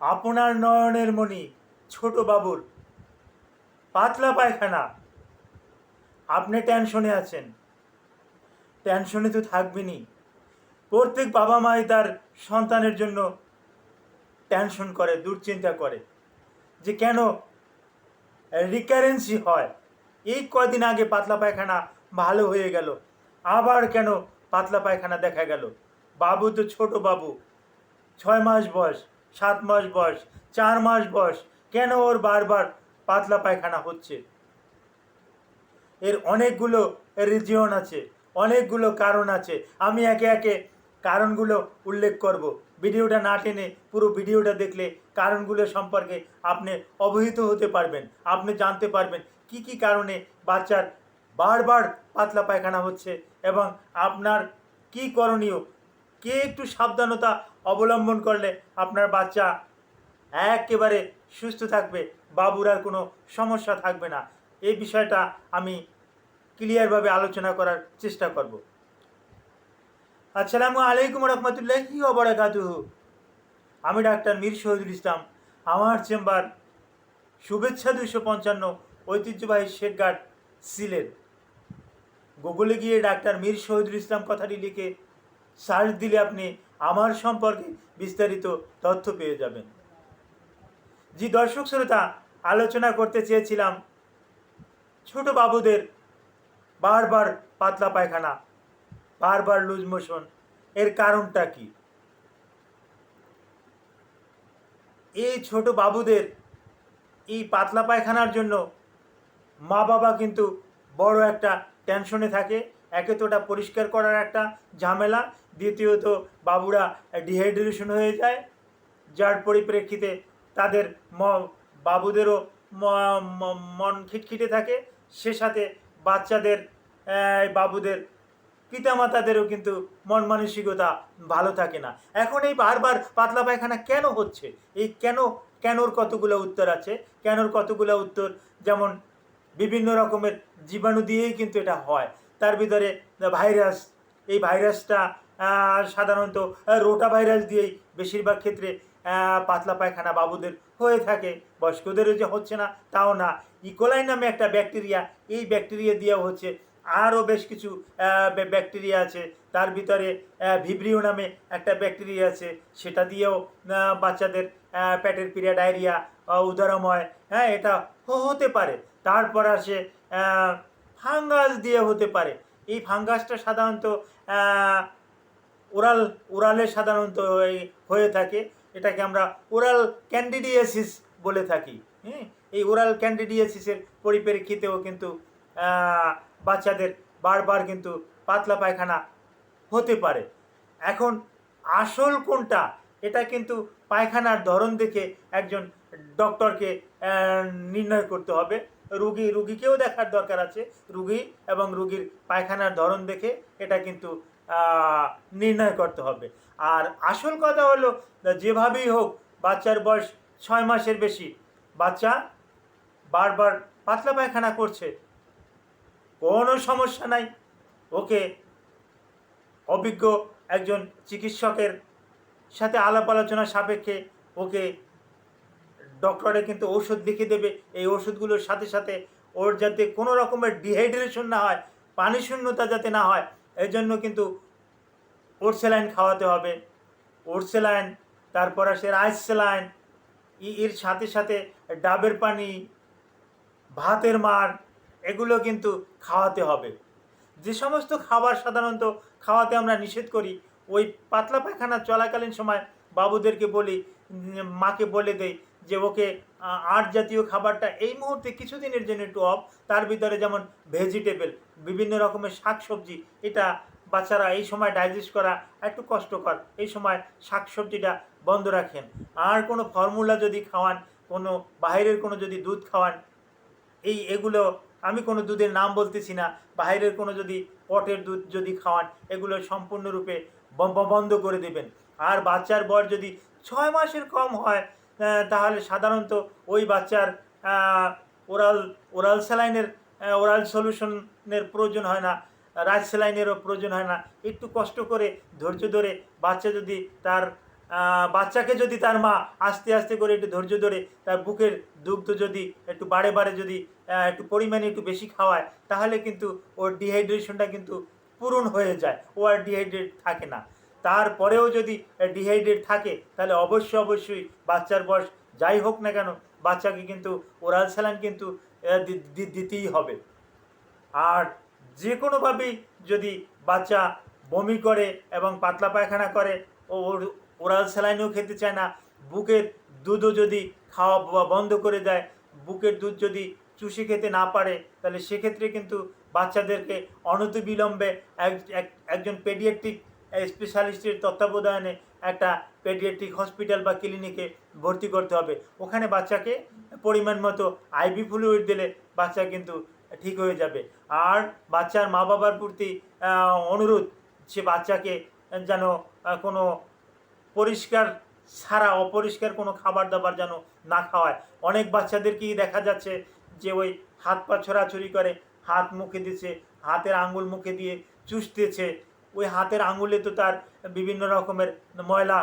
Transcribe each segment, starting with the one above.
আপনার নয়নের মণি, ছোট বাবুর। পাতলা পায়খানা। আপনি টেনশনে আছেন। টেনশনে তো থাকবেনই। প্রত্যেক বাবা মাই তার সন্তানের জন্য টেনশন করে, দুশ্চিন্তা করে যে কেন রিকারেন্সি হয়। এই কদিন আগে পাতলা পায়খানা ভালো হয়ে গেল, আবার কেন পাতলা পায়খানা দেখা গেল? বাবু তো ছোট বাবু, ছয় মাস বয়স। সাত মাস বয়স, চার মাস বয়স, কেন ওর বারবার পাতলা পায়খানা হচ্ছে? এর অনেকগুলো রিজিয়ন আছে, অনেকগুলো কারণ আছে। আমি একে একে কারণগুলো উল্লেখ করব। ভিডিওটা না টেনে পুরো ভিডিওটা দেখলে কারণগুলো সম্পর্কে আপনি অবহিত হতে পারবেন, আপনি জানতে পারবেন কি কি কারণে বাচ্চার বারবার পাতলা পায়খানা হচ্ছে এবং আপনার কি করণীয় কে একটু সাবধানতা অবলম্বন করলে আপনার বাচ্চা একেবারে সুস্থ থাকবে, বাবুর আর কোনো সমস্যা থাকবে না? এই বিষয়টা আমি ক্লিয়ারভাবে আলোচনা করার চেষ্টা করব। আসসালামু আলাইকুম রহমতুল্লাহি ওবরাকাতুহু। আমি ডাক্তার মীর শহীদুল ইসলাম। আমার চেম্বার শুভেচ্ছা দুশো পঞ্চান্ন ঐতিহ্যবাহী শেখঘাট সিলেট। গুগলে গিয়ে ডাক্তার মীর শহীদুল ইসলাম কথাটি লিখে সার্চ দিলে আপনি আমার সম্পর্কে বিস্তারিত তথ্য পেয়ে যাবেন। জি, দর্শক শ্রোতা, আলোচনা করতে চেয়েছিলাম ছোট বাবুদের বারবার পাতলা পায়খানা, বারবার লুজ মোশন, এর কারণটা কি? এই ছোট বাবুদের এই পাতলা পায়খানার জন্য মা বাবা কিন্তু বড় একটা টেনশনে থাকে, একে তো ওটা পরিষ্কার করার একটা ঝামেলা দ্বিতীয়ত বাবুরা ডিহাইড্রেশন হয়ে যায়। যার পরিপ্রেক্ষিতে তাদের ম বাবুদেরও মন খিটখিটে থাকে। সে সাথে বাচ্চাদের বাবুদের, পিতামাতাদেরও কিন্তু মন মানসিকতা ভালো থাকে না। এখন এই বারবার পাতলা পায়খানা কেন হচ্ছে? এই কেন, কেনর কতগুলো উত্তর আছে? কেনর কতগুলো উত্তর যেমন বিভিন্ন রকমের জীবাণু দিয়েই কিন্তু এটা হয়। তার ভিতরে ভাইরাস, এই ভাইরাসটা সাধারণত রোটা ভাইরাস দিয়েই বেশিরভাগ ক্ষেত্রে পাতলা পায়খানা বাবুদের হয়ে থাকে। বয়স্কদেরও যে হচ্ছে না, তাও না। ইকোলাই নামে একটা ব্যাকটেরিয়া, এই ব্যাকটেরিয়া দিয়েও হচ্ছে আরও বেশ কিছু ব্যাকটেরিয়া আছে। তার ভিতরে ভিব্রিও নামে একটা ব্যাকটেরিয়া আছে। সেটা দিয়েও বাচ্চাদের পেটের পিরিয়া ডায়রিয়া উদারময় হ্যাঁ এটা হতে পারে। তারপর আসে ফাঙ্গাস দিয়ে হতে পারে। এই ফাঙ্গাসটা সাধারণত ওরাল, ওরালে সাধারণত হয়ে থাকে। এটাকে আমরা ওরাল ক্যান্ডিডিয়াসিস বলে থাকি হ্যাঁ এই ওরাল ক্যান্ডিডিয়াসিসের পরিপ্রেক্ষিতেও কিন্তু বাচ্চাদের বারবার কিন্তু পাতলা পায়খানা হতে পারে। এখন আসল কোনটা? এটা কিন্তু পায়খানার ধরন দেখে একজন ডক্টরকে নির্ণয় করতে হবে। রুগী, রুগীকেও দেখার দরকার আছে। রুগী এবং রুগীর পায়খানার ধরন দেখে এটা কিন্তু নির্ণয় করতে হবে। আর আসল কথা হলো, যেভাবেই হোক, বাচ্চার বয়স ছয় মাসের বেশি। বাচ্চা বারবার পাতলা পায়খানা করছে। কোনো সমস্যা নাই। ওকে অভিজ্ঞ একজন চিকিৎসকের সাথে আলাপ আলোচনা সাপেক্ষে ওকে ডক্টরে কিন্তু ওষুধ লিখে দেবে। এই ওষুধগুলোর সাথে সাথে ওর যাতে কোনো রকমের ডিহাইড্রেশন না হয় পানি শূন্যতা যাতে না হয় এই জন্য কিন্তু ওর স্যালাইন খাওয়াতে হবে। ওর স্যালাইন তারপর আসে রাইস স্যালাইন এর সাথে সাথে ডাবের পানি, ভাতের মার, এগুলো কিন্তু খাওয়াতে হবে। যে সমস্ত খাবার সাধারণত খাওয়াতে আমরা নিষেধ করি, ওই পাতলা পায়খানা চলাকালীন সময় বাবুদেরকে বলি মাকে বলে দেই যে ওকে আহ, আট জাতীয় খাবারটা এই মুহূর্তে কিছুদিনের জন্য একটু অফ তার ভিতরে যেমন ভেজিটেবল বিভিন্ন রকমের শাকসবজি এটা বাচ্চারা এই সময় ডাইজেস্ট করা একটু কষ্টকর। এই সময় শাকসবজিটা বন্ধ রাখেন। আর কোনো ফর্মুলা যদি খাওয়ান কোনো বাইরের কোনো যদি দুধ খাওয়ান এই এগুলো আমি কোনো দুধের নাম বলতেছি না বাইরের কোনো যদি পটের দুধ যদি খাওয়ান এগুলো সম্পূর্ণরূপে বন্ধ করে দেবেন। আর বাচ্চার বয়স যদি ছয় মাসের কম হয় তাহলে সাধারণত ওই বাচ্চার ওরাল ওরাল স্যালাইনের ওরাল সলিউশনের প্রয়োজন হয় না রাজ স্যালাইনেরও প্রয়োজন হয় না। একটু কষ্ট করে, ধৈর্য ধরে বাচ্চা যদি তার বাচ্চাকে যদি তার মা আস্তে আস্তে করে একটু ধৈর্য ধরে তার বুকের দুগ্ধ যদি একটু বারে বারে যদি একটু পরিমাণে একটু বেশি খাওয়ায়, তাহলে কিন্তু ওর ডিহাইড্রেশনটা কিন্তু পূরণ হয়ে যায় ও আর ডিহাইড্রেট থাকে না। তারপরেও যদি ডিহাইড্রেট থাকে, তাহলে অবশ্যই অবশ্যই বাচ্চার বয়স যাই হোক না কেন, বাচ্চাকে কিন্তু ওরাল স্যালাইন কিন্তু দিতেই হবে। আর যে কোনোভাবেই যদি বাচ্চা বমি করে এবং পাতলা পায়খানা করে, ও, ওর ওরাল স্যালাইনও খেতে চায় না, বুকের দুধও যদি খাওয়া বন্ধ করে দেয়, বুকের দুধ যদি চুষে খেতে না পারে, তাহলে সেক্ষেত্রে কিন্তু বাচ্চাদেরকে অনতিবিলম্বে এক- একজন পেডিয়াট্রিক স্পেশালিস্টের তত্ত্বাবধানে একটা পেডিয়াট্রিক হসপিটাল বা ক্লিনিকে ভর্তি করতে হবে। ওখানে বাচ্চাকে পরিমাণ মতো আইভি ফ্লুইড দিলে বাচ্চা কিন্তু ঠিক হয়ে যাবে। আর বাচ্চার মা বাবার প্রতি অনুরোধ সে বাচ্চাকে যেন কোনো পরিষ্কার ছাড়া, অপরিষ্কার কোনো খাবার দাবার যেন না খাওয়ায়। অনেক বাচ্চাদেরকেই দেখা যাচ্ছে যে ওই হাত পা ছোড়াছুরি করে, হাত মুখে দিচ্ছে, হাতের আঙ্গুল মুখে দিয়ে চুষতেছে ওই হাতের আঙুলে তো তার বিভিন্ন রকমের ময়লা,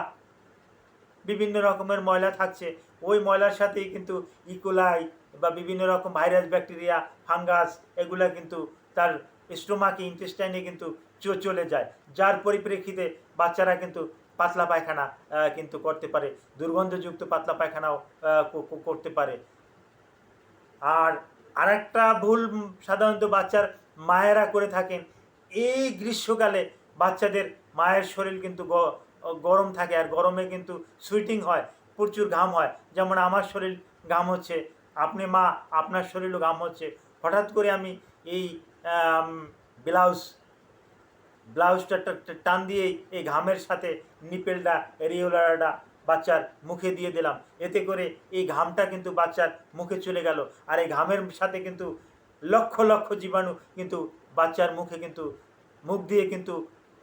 বিভিন্ন রকমের ময়লা থাকছে। ওই ময়লার সাথেই কিন্তু ইকোলাই বা বিভিন্ন রকম ভাইরাস, ব্যাকটেরিয়া, ফাঙ্গাস এগুলা কিন্তু তার স্টোমাকে ইন্টেস্টাইনে কিন্তু চলে যায়। যার পরিপ্রেক্ষিতে বাচ্চারা কিন্তু পাতলা পায়খানা কিন্তু করতে পারে। দুর্গন্ধযুক্ত পাতলা পায়খানাও করতে পারে। আর আরেকটা ভুল সাধারণত বাচ্চার মায়েরা করে থাকেন, এই গ্রীষ্মকালে বাচ্চাদের মায়ের শরীর কিন্তু গরম থাকে আর গরমে কিন্তু সুইটিং হয়, প্রচুর ঘাম হয়। যেমন আমার শরীর ঘাম হচ্ছে, আপনি মা, আপনার শরীরও ঘাম হচ্ছে। হঠাৎ করে আমি এই ব্লাউজ ব্লাউজটা টান দিয়েই এই ঘামের সাথে নিপেলটা রিওলারটা বাচ্চার মুখে দিয়ে দিলাম। এতে করে এই ঘামটা কিন্তু বাচ্চার মুখে চলে গেল। আর এই ঘামের সাথে কিন্তু লক্ষ লক্ষ জীবাণু কিন্তু বাচ্চার মুখে কিন্তু, মুখ দিয়ে কিন্তু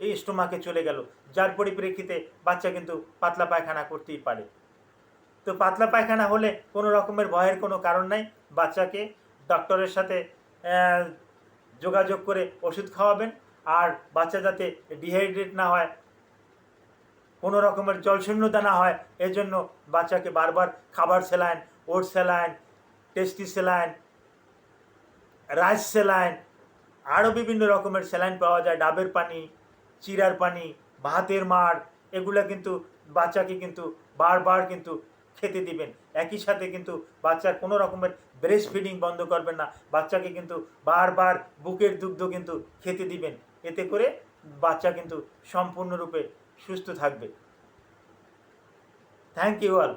এই স্টোমাকে চলে গেল। যার পরিপ্রেক্ষিতে বাচ্চা কিন্তু পাতলা পায়খানা করতেই পারে। তো পাতলা পায়খানা হলে কোনো রকমের ভয়ের কোনো কারণ নাই। বাচ্চাকে ডক্টরের সাথে যোগাযোগ করে ওষুধ খাওয়াবেন। আর বাচ্চা যাতে ডিহাইড্রেট না হয়, কোনো রকমের জলশূন্যতা না হয় এর জন্য বাচ্চাকে বারবার খাবার saline oat saline, tasty saline, rice saline, আরও বিভিন্ন রকমের স্যালাইন পাওয়া যায়। ডাবের পানি চিরার পানি, ভাতের মার, এগুলো কিন্তু বাচ্চাকে কিন্তু বারবার কিন্তু খেতে দিবেন। একই সাথে কিন্তু বাচ্চার কোনো রকমের ব্রেস্ট ফিডিং বন্ধ করবেন না। বাচ্চাকে কিন্তু বারবার বুকের দুগ্ধ কিন্তু খেতে দিবেন। এতে করে বাচ্চা কিন্তু সম্পূর্ণরূপে সুস্থ থাকবে। Thank you all